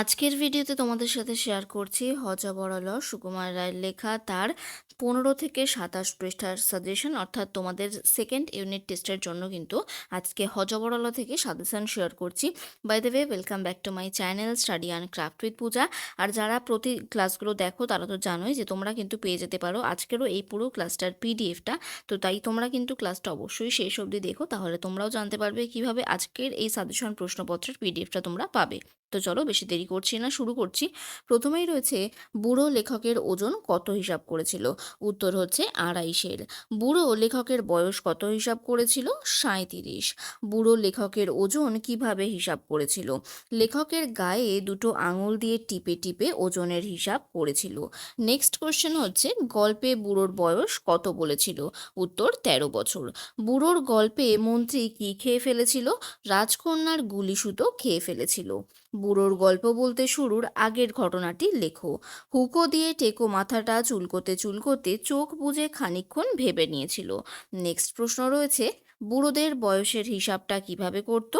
আজকের ভিডিওতে তোমাদের সাথে শেয়ার করছি হজা বড়ল, সুকুমার রায়ের লেখা, তার পনেরো থেকে সাতাশ পৃষ্ঠার সাজেশন অর্থাৎ তোমাদের সেকেন্ড ইউনিট টেস্টের জন্য কিন্তু আজকে হজবরলা থেকে সাজেশন শেয়ার করছি। By the way welcome back to my channel study and craft with Puja আর যারা প্রতি ক্লাসগুলো দেখো, তারা তো জানোই যে তোমরা কিন্তু পেয়ে যেতে পারো আজকেরও এই পুরো ক্লাসটার পিডিএফটা তো তাই তোমরা কিন্তু ক্লাসটা অবশ্যই শেষ অবধি দেখো, তাহলে তোমরাও জানতে পারবে কীভাবে আজকের এই সাজেশন প্রশ্নপত্রের পিডিএফটা তোমরা পাবে। তো চলো বেশি দেরি করছি না, শুরু করছি। প্রথমেই রয়েছে, বুড়ো লেখকের ওজন কত হিসাব করেছিল? উত্তর হচ্ছে আড়াইশের। বুড়ো লেখকের বয়স কত হিসাব করেছিল? সাঁইত্রিশ। বুড়ো লেখকের ওজন কীভাবে হিসাব করেছিল? লেখকের গায়ে দুটো আঙুল দিয়ে টিপে টিপে ওজনের হিসাব করেছিল। নেক্সট কোশ্চেন হচ্ছে, গল্পে বুড়োর বয়স কত বলেছিল? উত্তর ১৩ বছর। বুড়োর গল্পে মন্ত্রী কি খেয়ে ফেলেছিল? রাজকন্যার গুলিসুতো খেয়ে ফেলেছিল। বুড়োর গল্প বলতে শুরুর আগের ঘটনাটি লেখো। হুকো দিয়ে টেকো মাথাটা চুলকোতে চুলকোতে চোখ বুঝে খানিকক্ষণ ভেবে নিয়েছিল। নেক্সট প্রশ্ন রয়েছে, বুড়োদের বয়সের হিসাবটা কীভাবে করতো?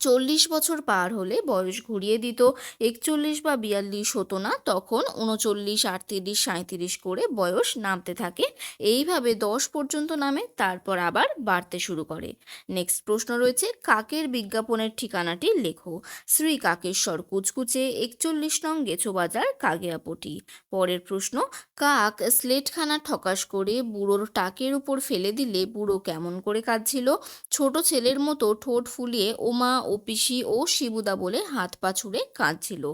চল্লিশ বছর পার হলে বয়স ঘুরিয়ে দিত। একচল্লিশ বা বিয়াল্লিশ হতো না, তখন উনচল্লিশ, আটত্রিশ সাঁত্রিশ করে বয়স নামতে থাকে। এইভাবে দশ পর্যন্ত নামে, তারপর আবার বাড়তে শুরু করে। নেক্সট প্রশ্ন রয়েছে, কাকের বিজ্ঞাপনের ঠিকানাটি লেখো। শ্রী কাকেশ্বর কুচকুচে, একচল্লিশ নং গেছো বাজার কাগিয়াপটি। পরের প্রশ্ন, কাক স্লেটখানা ঠকাস করে বুড়োর টাকের উপর ফেলে দিলে বুড়ো কেমন করে কাঁদছিল? ছোট ছেলের মতো ঠোঁট ফুলিয়ে, ওমা ও পিসি ও শিবুদা বলে হাত পা ছুঁড়ে কাঁদছিল।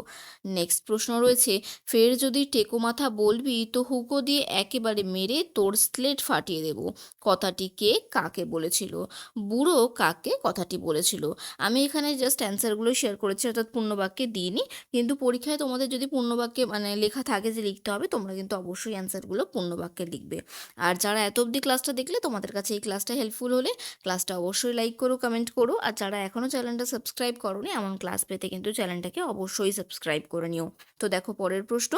নেক্সট প্রশ্ন রয়েছে, ফের যদি টেকো মাথা বলবি, তো হুকো দিয়ে একেবারে মেরে তোর স্লেট ফাটিয়ে দেব। কথাটি কে কাকে বলেছিল? বুড়ো কাকে কথাটি বলেছিল? আমি এখানে জাস্ট অ্যান্সারগুলো শেয়ার করেছি, অর্থাৎ পূর্ণবাক্যে দিইনি। কিন্তু পরীক্ষায় তোমাদের যদি পূর্ণবাক্যে মানে লেখা থাকে যে লিখতে হবে, তোমরা কিন্তু অবশ্যই অ্যান্সারগুলো পূর্ণবাক্যে লিখবে। আর যারা এত অবধি ক্লাসটা দেখলে, তোমাদের কাছে এই ক্লাসটা হেল্পফুল হলে ক্লাসটা অবশ্যই লাইক করো কমেন্ট করো। আর যারা এখনও চ্যানেলটা সাবস্ক্রাইব করো এমন ক্লাস পেতে কিন্তু চ্যানেলটাকে অবশ্যই সাবস্ক্রাইব করে নিও। তো দেখো, পরের প্রশ্ন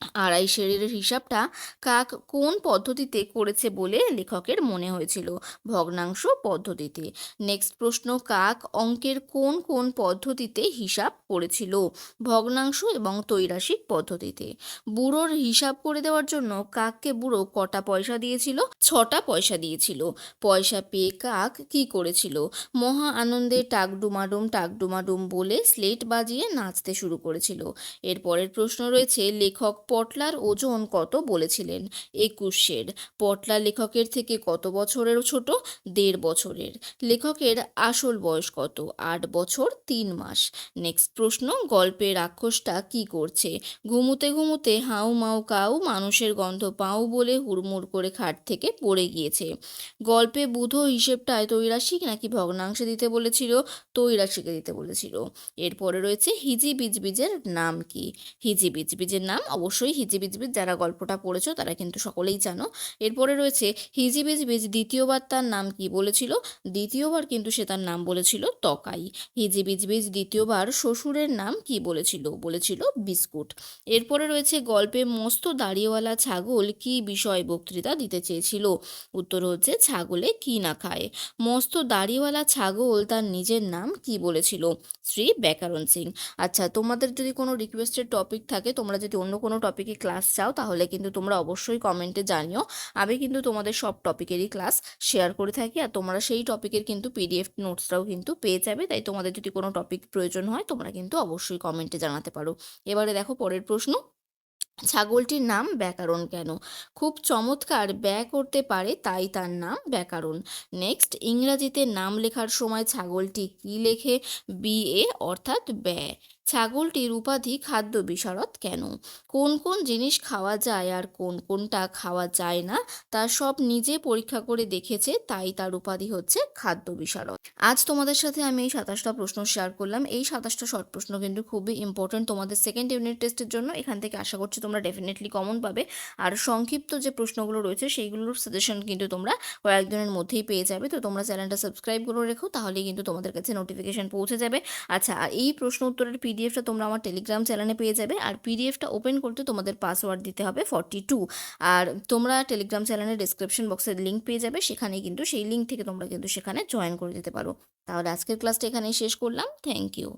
আড়াই শেরের হিসাবটা কাক কোন পদ্ধতিতে করেছে বলে লেখকের মনে হয়েছিল? ভগ্নাংশ পদ্ধতিতে। নেক্সট প্রশ্ন, কাক অঙ্কের কোন কোন পদ্ধতিতে হিসাব করেছিল? ভগ্নাংশ এবং তৈরাসিক পদ্ধতিতে। বুড়োর হিসাব করে দেওয়ার জন্য কাককে বুড়ো কটা পয়সা দিয়েছিল? ছটা পয়সা দিয়েছিল। পয়সা পেয়ে কাক কি করেছিল? মহা আনন্দে টাকডুমাডুম টাকডুমাডুম বলে স্লেট বাজিয়ে নাচতে শুরু করেছিল। এরপরের প্রশ্ন রয়েছে, লেখক পটলার ওজন কত বলেছিলেন? একুশের পটলা লেখকের থেকে কত বছরের ছোট? দেড় বছরের। লেখকের আসল বয়স কত? আট বছর, তিন মাস। নেক্সট প্রশ্ন গল্পে রাক্ষসটা কি করছে? ঘুমুতে ঘুমুতে হাউ মাউ কাউ মানুষের গন্ধ পাও বলে হুড়মুড় করে খাট থেকে পড়ে গিয়েছে। গল্পে বুধ হিসেবটায় তৈরাসিক নাকি ভগ্নাংশে দিতে বলেছিল? তৈরাশিকে দিতে বলেছিল। এরপরে রয়েছে হিজি বিজবিজের নাম কি? হিজি বিজবিজের নাম অবশ্যই হিজিবিজবিজ যারা গল্পটা পড়েছো তারা কিন্তু সকলেই জানো। এরপরে রয়েছে হিজিবিজবিজ দ্বিতীয়বার তার নাম কি বলেছিল? দ্বিতীয়বার কিন্তু সে তার নাম বলেছিল তকাই। হিজিবিজবিজ দ্বিতীয়বার শ্বশুরের নাম কি বলেছিল? বলেছিল বিস্কুট। এরপরে রয়েছে গল্পে মস্ত দাড়িওয়ালা ছাগল কি বিষয় বক্তৃতা দিতে চেয়েছিল? উত্তর হচ্ছে ছাগলে কি না খায়। মস্ত দাড়িওয়ালা ছাগল তার নিজের নাম কি বলেছিল? শ্রী ব্যাকরণ সিং। আচ্ছা তোমাদের যদি কোনো রিকোয়েস্টেড টপিক থাকে, তোমরা যদি অন্য কোনো টপিকে ক্লাস চাও, তাহলে কিন্তু তোমরা অবশ্যই কমেন্টে জানিও। আমি কিন্তু তোমাদের সব টপিকেরই ক্লাস শেয়ার করে থাকি, আর তোমরা সেই টপিকের কিন্তু পিডিএফ নোটসটাও কিন্তু পেয়ে যাবে। তাই তোমাদের যদি কোনো টপিক প্রয়োজন হয়, তোমরা কিন্তু অবশ্যই কমেন্টে জানাতে পারো। এবারে দেখো পরের প্রশ্ন। ছাগলটির নাম ব্যাকরণ কেন? খুব চমৎকার ব্যয় করতে পারে তাই তার নাম ব্যাকরণ। নেক্সট, ইংরাজিতে নাম লেখার সময় ছাগলটি কী লেখে? বিএ অর্থাৎ ব্যয়। ছাগলটির উপাধি খাদ্য বিশারদ কেন? কোন কোন জিনিস খাওয়া যায় আর কোন কোনটা খাওয়া যায় না, তা সব নিজে পরীক্ষা করে দেখেছে, তাই তার উপাধি হচ্ছে খাদ্য বিশারদ। আজ তোমাদের সাথে আমি এই সাতাশটা প্রশ্ন শেয়ার করলাম। এই সাতাশটা শর্ট প্রশ্ন কিন্তু খুবই ইম্পর্টেন্ট তোমাদের সেকেন্ড ইউনিট টেস্টের জন্য। এখান থেকে আশা করছি তোমরা ডেফিনেটলি কমন পাবে। আর সংক্ষিপ্ত যে প্রশ্নগুলো রয়েছে, সেইগুলোর সাজেশন কিন্তু তোমরা কয়েকদিনের মধ্যেই পেয়ে যাবে। তো তোমরা চ্যানেলটা সাবস্ক্রাইব করে রেখো, তাহলেই কিন্তু তোমাদের কাছে নোটিফিকেশান পৌঁছে যাবে। আচ্ছা আর এই প্রশ্ন উত্তরের পিডিএফটা তোমরা আমার টেলিগ্রাম চ্যানেলে পেয়ে যাবে। আর পিডিএফটা ওপেন করতে তোমাদের পাসওয়ার্ড দিতে হবে ফর্টি টু আর তোমরা টেলিগ্রাম চ্যানেলের ডিসক্রিপশন বক্সের লিঙ্ক পেয়ে যাবে। সেখানে কিন্তু সেই লিঙ্ক থেকে তোমরা কিন্তু সেখানে জয়েন করে দিতে পারো। তাহলে আজকের ক্লাসটা এখানেই শেষ করলাম। Thank you